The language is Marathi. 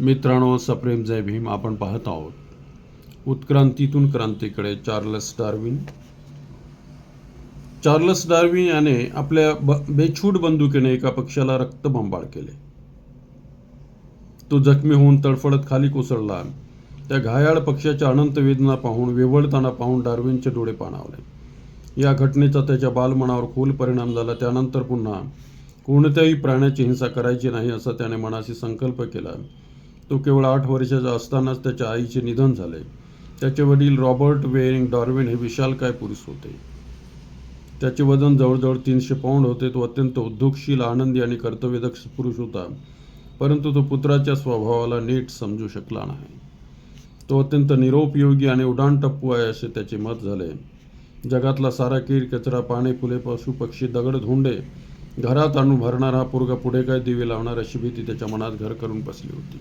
मित्रांनो सप्रेम जय भीम. आपण पाहत आहोत. उत्क्रांतीतून क्रांतीकडे चार्लस डार्विन. चार्लस डार्विन याने आपल्या ब बेछूट बंदुकीने एका पक्षाला रक्तबंबाळ केले. तो जखमी होऊन तडफडत खाली कोसळला त्या घायाळ पक्षाच्या अनंत वेदना पाहून वेवळताना पाहून डार्विनचे डोळे पाणावले. या घटनेचा त्याच्या बालमनावर खोल परिणाम झाला. त्यानंतर पुन्हा कोणत्याही प्राण्याची हिंसा करायची नाही असा त्याने मनाशी संकल्प केला. तो केवळ आठ वर्षाचा असतानाच त्याच्या आईचे निधन झाले. त्याचे वडील रॉबर्ट वेरिंग डॉर्विन हे विशालकाय पुरुष होते? त्याचे वजन जवळजवळ तीनशे पाऊंड होते. तो अत्यंत उद्योगशील आनंदी आणि कर्तव्यदक्ष पुरुष होता. परंतु तो पुत्राच्या स्वभावाला नीट समजू शकला नाही. तो अत्यंत निरोपयोगी आणि उड्डाणटप्पू आहे असे त्याचे मत झाले. जगातला सारा कीड कचरा पाने फुले पशु पक्षी दगड धोंडे घरात आणून भरणारा हा पोरगा पुढे काय दिवे लावणार अशी भीती त्याच्या मनात घर करून बसली होती.